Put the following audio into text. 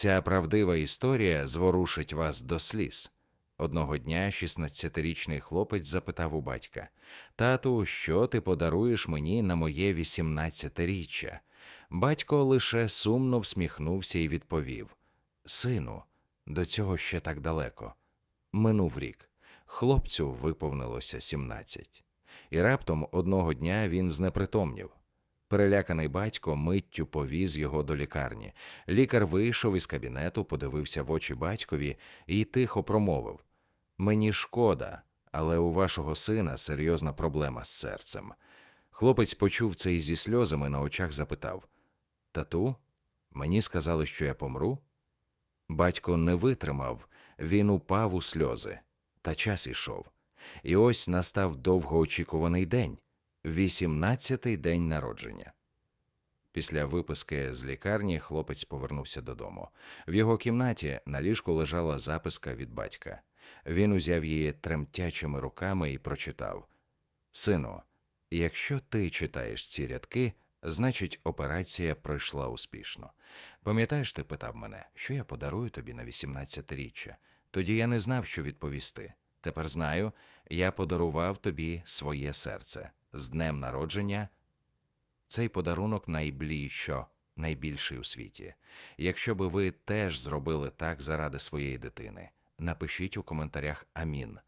Ця правдива історія зворушить вас до сліз. Одного дня 16-річний хлопець запитав у батька: Тату, що ти подаруєш мені на моє 18-річчя? Батько лише сумно всміхнувся і відповів: Сину, до цього ще так далеко. Минув рік. Хлопцю виповнилося 17. І раптом одного дня він знепритомнів. Переляканий батько миттю повіз його до лікарні. Лікар вийшов із кабінету, подивився в очі батькові і тихо промовив: Мені шкода, але у вашого сина серйозна проблема з серцем. Хлопець почув це і зі сльозами на очах запитав: Тату, мені сказали, що я помру? Батько не витримав, він упав у сльози, та час ішов. І ось настав довгоочікуваний день 18-й день народження. Після виписки з лікарні хлопець повернувся додому. В його кімнаті на ліжку лежала записка від батька. Він узяв її тремтячими руками і прочитав: Сину, якщо ти читаєш ці рядки, значить операція пройшла успішно. Пам'ятаєш, ти питав мене, що я подарую тобі на 18-річчя? Тоді я не знав, що відповісти. Тепер знаю, я подарував тобі своє серце з днем народження. Цей подарунок найближчо, найбільший у світі. Якщо би ви теж зробили так заради своєї дитини, напишіть у коментарях Амін.